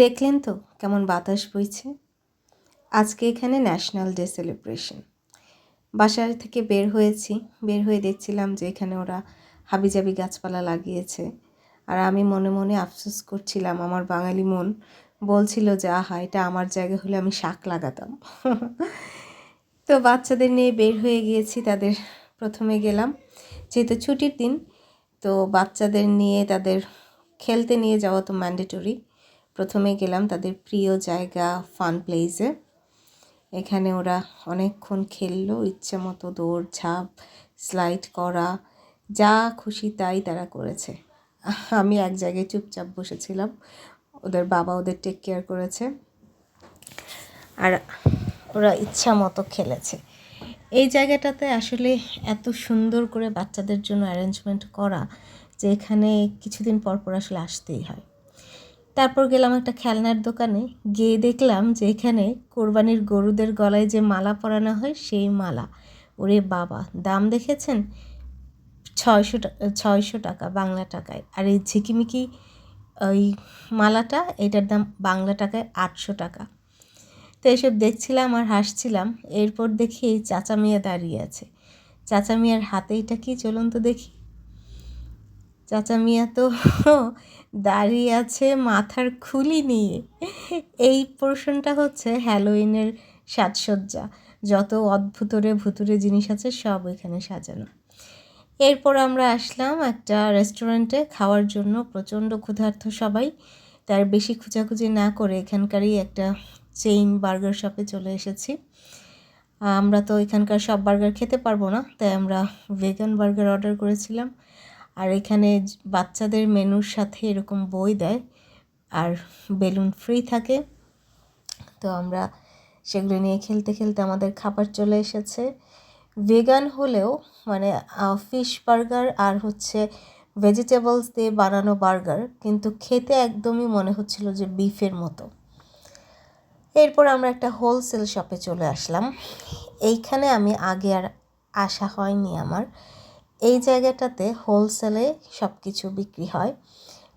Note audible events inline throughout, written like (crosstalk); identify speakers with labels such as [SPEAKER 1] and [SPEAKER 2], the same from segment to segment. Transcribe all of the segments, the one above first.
[SPEAKER 1] দেখলেন তো কেমন বাতাস বইছে? আজকে এখানে ন্যাশনাল ডে সেলিব্রেশন বাসার থেকে বের হয়েছি। বের হয়ে দেখছিলাম যে এখানে ওরা হাবিজাবি গাছপালা লাগিয়েছে। আর আমি মনে মনে আফসোস করছিলাম, আমার বাঙালি মন বলছিল যে, আহা, এটা আমার জায়গা হলে আমি শাক লাগাতাম। তো বাচ্চাদের নিয়ে বের হয়ে গিয়েছি, তাদের প্রথমে গেলাম। যেহেতু ছুটির দিন, তো বাচ্চাদের নিয়ে, তাদের খেলতে নিয়ে যাওয়া তো ম্যান্ডেটরি প্রথমে গেলাম তাদের প্রিয় জায়গা ফান প্লেসে। এখানে ওরা অনেকক্ষণ খেললো, ইচ্ছে মতো দৌড় ঝাঁপ, স্লাইড করা, যা খুশি তাই তারা করেছে। আমি এক জায়গায় চুপচাপ বসেছিলাম, ওদের বাবা ওদের টেক কেয়ার করেছে। আর ওরা ইচ্ছা মতো খেলেছে। এই জায়গাটাতে আসলে এত সুন্দর করে বাচ্চাদের জন্য অ্যারেঞ্জমেন্ট করা, যে এখানে কিছুদিন পর পর আসলে আসতেই হয়। তারপর গেলাম একটা খেলনার দোকানে। গিয়ে দেখলাম যে এখানে কোরবানির গরুদের গলায় যে মালা পরানো হয়, সেই মালা। ওরে বাবা, দাম দেখেছেন? ছয়শো ছয়শো টাকা বাংলা টাকায়। আর এই ঝিকিমিকি ওই মালাটা, এটার দাম বাংলা টাকায় আটশো টাকা। তো এসব দেখছিলাম আর হাসছিলাম। এরপর দেখি চাচা মিয়া দাঁড়িয়ে আছে। চাচা মিয়ার হাতে এটা কি চলুন তো দেখি? চাচা মিয়া তো দাঁড়িয়ে আছে মাথার খুলি নিয়ে। এই পোর্শনটা হচ্ছে হ্যালোইনের সাজসজ্জা। যত অদ্ভুতরে ভুতুরে জিনিস আছে সব এখানে সাজানো। এরপর আমরা আসলাম একটা রেস্টুরেন্টে খাওয়ার জন্য প্রচণ্ড ক্ষুধার্ত সবাই। তার বেশি খোঁজাখুঁজি না করে এখানকারই একটা চেইন বার্গার শপে চলে এসেছি। আমরা তো এখানকার সব বার্গার খেতে পারব না, তাই আমরা ভেগান বার্গার অর্ডার করেছিলাম। আর এখানে বাচ্চাদের মেনুর সাথে এরকম বই দেয় আর বেলুন ফ্রি থাকে। তো আমরা সেগুলো নিয়ে খেলতে খেলতে আমাদের খাবার চলে এসেছে। ভেগান হলেও মানে ফিশ বার্গার আর হচ্ছে ভেজিটেবলস দিয়ে বানানো বার্গার কিন্তু খেতে একদমই মনে হচ্ছিল যে বিফের মতো। এরপর আমরা একটা হোলসেল শপে চলে আসলাম। এইখানে আমি আগে আর আসা হয়নি আমার। এই জায়গাটাতে হোলসেলে সব কিছু বিক্রি হয়।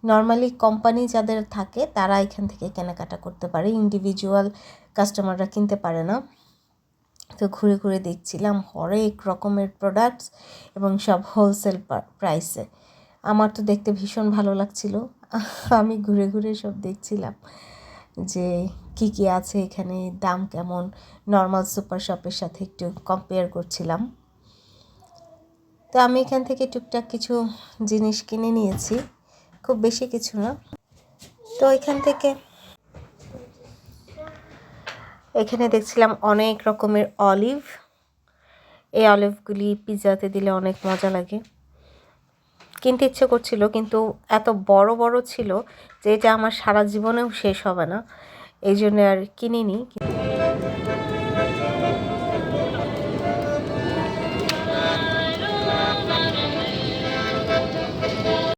[SPEAKER 1] নর্মালি কোম্পানি যাদের থাকে, তারা এখান থেকে কেনাকাটা করতে পারে। ইন্ডিভিজুয়াল কাস্টমাররা কিনতে পারে না। তো ঘুরে ঘুরে দেখছিলাম হরেক রকমের প্রোডাক্টস এবং সব হোলসেল প্রাইসে আমার তো দেখতে ভীষণ ভালো লাগছিল। (laughs) আমি ঘুরে ঘুরে সব দেখছিলাম যে কী কী আছে এখানে, দাম কেমন। নর্মাল সুপার শপের সাথে একটু কম্পেয়ার করছিলাম। তো আমি এখান থেকে টুকটাক কিছু জিনিস কিনে নিয়েছি। খুব বেশি কিছু না। তো এখান থেকে এখানে দেখছিলাম অনেক রকমের অলিভ। এই অলিভগুলি পিৎজাতে দিলে অনেক মজা লাগে। কিনতে ইচ্ছে করছিল, কিন্তু এত বড় বড় ছিল যে এটা আমার সারা জীবনেও শেষ হবে না। এই জন্য আর কিনিনি।